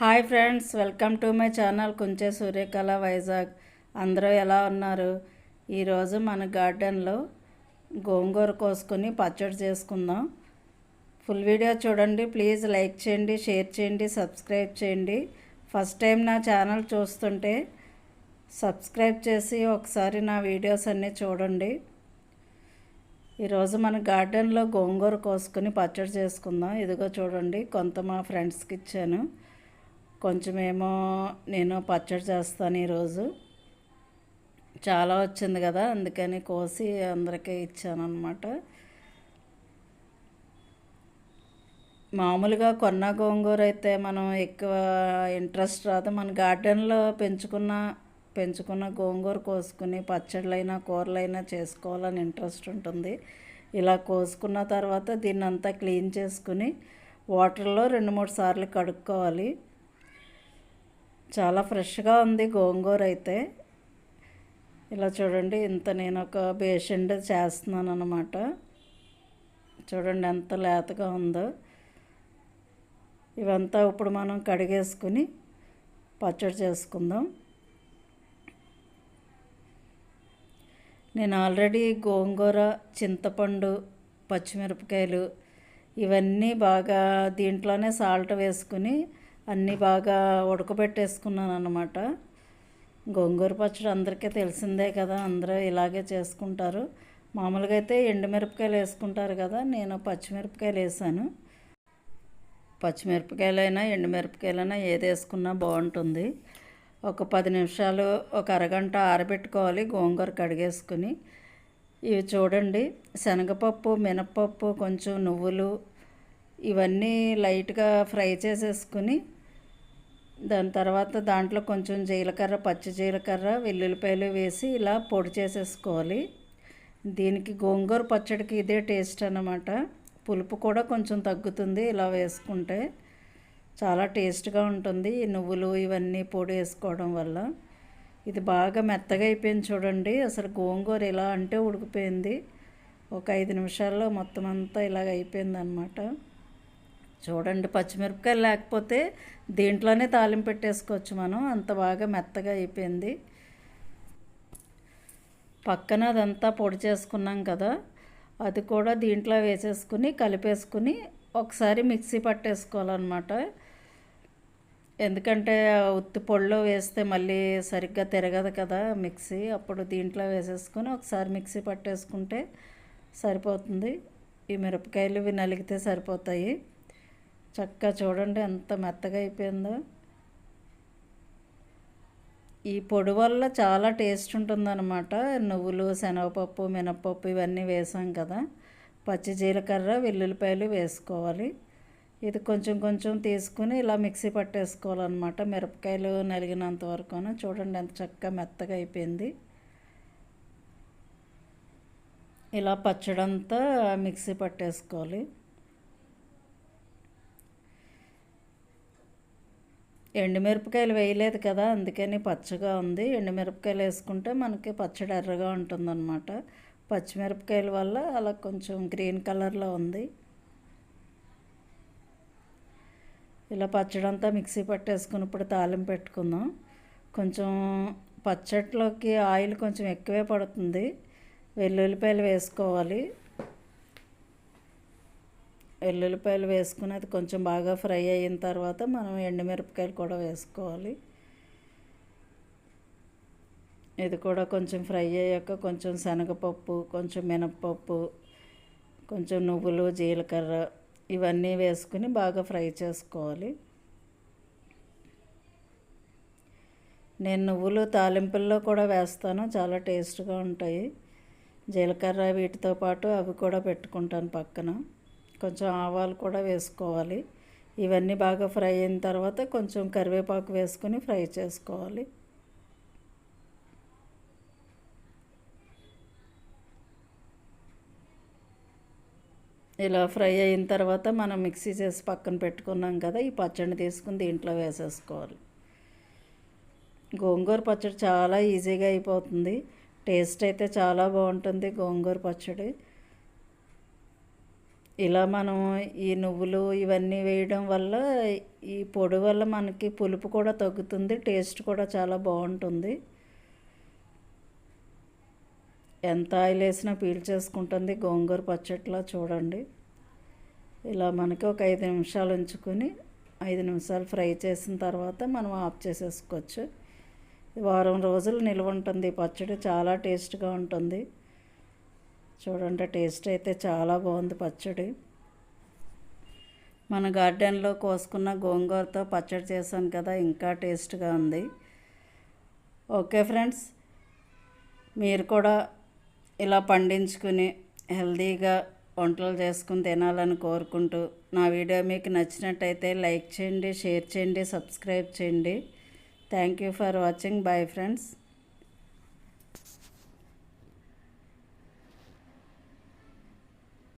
Hi friends welcome to my channel Kunche Suryakala Vizag. అందరూ ఎలా ఉన్నారు? ఈరోజు మన గార్డెన్లో గోంగూర కోసుకొని పచ్చడి చేసుకుందాం. ఫుల్ వీడియో చూడండి ప్లీజ్ లైక్ చేయండి షేర్ చేయండి సబ్స్క్రైబ్ చేయండి. ఫస్ట్ టైం నా ఛానల్ చూస్తుంటే సబ్స్క్రైబ్ చేసి ఒకసారి నా వీడియోస్ అన్నీ చూడండి. ఈరోజు మన గార్డెన్లో గోంగూర కోసుకొని పచ్చడి చేసుకుందాం. ఇదిగో చూడండి కొంత మా ఫ్రెండ్స్కి ఇచ్చాను. కొంచెమేమో నేను పచ్చడి చేస్తాను ఈరోజు. చాలా వచ్చింది కదా అందుకని కోసి అందరికీ ఇచ్చాను అనమాట మామూలుగా కొన్న గోంగూర అయితే మనం ఎక్కువ ఇంట్రెస్ట్ రాదు. మన గార్డెన్లో పెంచుకున్న పెంచుకున్న గోంగూర కోసుకుని పచ్చళ్ళైనా కూరలైనా చేసుకోవాలని ఇంట్రెస్ట్ ఉంటుంది. ఇలా కోసుకున్న తర్వాత దీన్ని అంతా క్లీన్ చేసుకుని వాటర్లో రెండు మూడు సార్లు కడుక్కోవాలి. చాలా ఫ్రెష్గా ఉంది గోంగూర అయితే. ఇలా చూడండి ఇంత నేను ఒక బేషండ్ చేస్తున్నాను అనమాట చూడండి ఎంత లేతగా ఉందో. ఇవంతా ఇప్పుడు మనం కడిగేసుకుని పచ్చడి చేసుకుందాం. నేను ఆల్రెడీ గోంగూర చింతపండు పచ్చిమిరపకాయలు ఇవన్నీ బాగా దీంట్లోనే సాల్ట్ వేసుకుని అన్నీ బాగా ఉడకబెట్టేసుకున్నాను అనమాట గోంగూర పచ్చడి అందరికీ తెలిసిందే కదా అందరూ ఇలాగే చేసుకుంటారు. మామూలుగా అయితే ఎండుమిరపకాయలు వేసుకుంటారు కదా నేను పచ్చిమిరపకాయలు వేసాను. పచ్చిమిరపకాయలైనా ఎండుమిరపకాయలైనా ఏది వేసుకున్నా బాగుంటుంది. ఒక పది నిమిషాలు ఒక అరగంట ఆరబెట్టుకోవాలి గోంగూర కడిగేసుకుని. ఇవి చూడండి శనగపప్పు మినపప్పు కొంచెం నువ్వులు ఇవన్నీ లైట్గా ఫ్రై చేసేసుకుని దాని తర్వాత దాంట్లో కొంచెం జీలకర్ర పచ్చి జీలకర్ర వెల్లుల్లిపాయలు వేసి ఇలా పొడి చేసేసుకోవాలి. దీనికి గోంగూర పచ్చడికి ఇదే టేస్ట్ అన్నమాట. పులుపు కూడా కొంచెం తగ్గుతుంది ఇలా వేసుకుంటే. చాలా టేస్ట్గా ఉంటుంది నువ్వులు ఇవన్నీ పొడి వేసుకోవడం వల్ల. ఇది బాగా మెత్తగా అయిపోయింది చూడండి. అసలు గోంగూర ఇలా అంటే ఉడికిపోయింది. ఒక ఐదు నిమిషాల్లో మొత్తం అంతా ఇలాగ అయిపోయింది అనమాట చూడండి పచ్చిమిరపకాయలు లేకపోతే దీంట్లోనే తాలింపు పెట్టేసుకోవచ్చు మనం. అంత బాగా మెత్తగా అయిపోయింది. పక్కన అదంతా పొడి చేసుకున్నాం కదా అది కూడా దీంట్లో వేసేసుకుని కలిపేసుకుని ఒకసారి మిక్సీ పట్టేసుకోవాలన్నమాట. ఎందుకంటే ఉత్తి పొడిలో వేస్తే మళ్ళీ సరిగ్గా తిరగదు కదా మిక్సీ. అప్పుడు దీంట్లో వేసేసుకొని ఒకసారి మిక్సీ పట్టేసుకుంటే సరిపోతుంది. ఈ మిరపకాయలు ఇవి నలిగితే సరిపోతాయి. చక్కగా చూడండి ఎంత మెత్తగా అయిపోయిందో. ఈ పొడి వల్ల చాలా టేస్ట్ ఉంటుందన్నమాట. నువ్వులు శనగపప్పు మినపప్పు ఇవన్నీ వేసాం కదా. పచ్చి జీలకర్ర వెల్లుల్లిపాయలు వేసుకోవాలి. ఇది కొంచెం కొంచెం తీసుకుని ఇలా మిక్సీ పట్టేసుకోవాలన్నమాట. మిరపకాయలు నలిగినంత వరకును. చూడండి ఎంత చక్కగా మెత్తగా అయిపోయింది. ఇలా పచ్చడంతా మిక్సీ పట్టేసుకోవాలి. ఎండుమిరపకాయలు వేయలేదు కదా అందుకని పచ్చగా ఉంది. ఎండుమిరపకాయలు వేసుకుంటే మనకి పచ్చడి ఎర్రగా ఉంటుందన్నమాట. పచ్చిమిరపకాయల వల్ల అలా కొంచెం గ్రీన్ కలర్లో ఉంది. ఇలా పచ్చడంతా మిక్సీ పట్టేసుకుని ఇప్పుడు తాలింపు పెట్టుకుందాం. కొంచెం పచ్చట్లోకి ఆయిల్ కొంచెం ఎక్కువే పడుతుంది. వెల్లుల్లిపాయలు వేసుకోవాలి. వెల్లుల్లిపాయలు వేసుకుని అది కొంచెం బాగా ఫ్రై అయిన తర్వాత మనం ఎండుమిరపకాయలు కూడా వేసుకోవాలి. ఇది కూడా కొంచెం ఫ్రై అయ్యాక కొంచెం శనగపప్పు కొంచెం మినప్పప్పు కొంచెం నువ్వులు జీలకర్ర ఇవన్నీ వేసుకుని బాగా ఫ్రై చేసుకోవాలి. నేను నువ్వులు తాలింపుల్లో కూడా వేస్తాను చాలా టేస్ట్గా ఉంటాయి. జీలకర్ర వీటితో పాటు అవి కూడా పెట్టుకుంటాను పక్కన. కొంచెం ఆవాలు కూడా వేసుకోవాలి. ఇవన్నీ బాగా ఫ్రై అయిన తర్వాత కొంచెం కరివేపాకు వేసుకొని ఫ్రై చేసుకోవాలి. ఇలా ఫ్రై అయిన తర్వాత మనం మిక్సీ చేసి పక్కన పెట్టుకున్నాం కదా ఈ పచ్చడిని తీసుకుని దీంట్లో వేసేసుకోవాలి. గోంగూర పచ్చడి చాలా ఈజీగా అయిపోతుంది. టేస్ట్ అయితే చాలా బాగుంటుంది గోంగూర పచ్చడి. ఇలా మనం ఈ నువ్వులు ఇవన్నీ వేయడం వల్ల ఈ పొడి వల్ల మనకి పులుపు కూడా తగ్గుతుంది టేస్ట్ కూడా చాలా బాగుంటుంది. ఎంత ఆయిల్ వేసినా పీల్చేసుకుంటుంది గోంగూర పచ్చట్లా చూడండి. ఇలా మనకి ఒక ఐదు నిమిషాలు ఉంచుకొని ఐదు నిమిషాలు ఫ్రై చేసిన తర్వాత మనం ఆఫ్ చేసేసుకోవచ్చు. వారం రోజులు నిల్వ ఉంటుంది పచ్చడి చాలా టేస్ట్గా ఉంటుంది. చూడండి టేస్ట్ అయితే చాలా బాగుంది పచ్చడి. మన గార్డెన్లో కోసుకున్న గోంగూరతో పచ్చడి చేశాను కదా ఇంకా టేస్ట్గా ఉంది. ఓకే ఫ్రెండ్స్ మీరు కూడా ఇలా పండించుకుని హెల్తీగా వంటలు చేసుకుని తినాలని కోరుకుంటూ నా వీడియో మీకు నచ్చినట్టయితే లైక్ చేయండి షేర్ చేయండి సబ్స్క్రైబ్ చేయండి. Thank you for watching. Bye friends.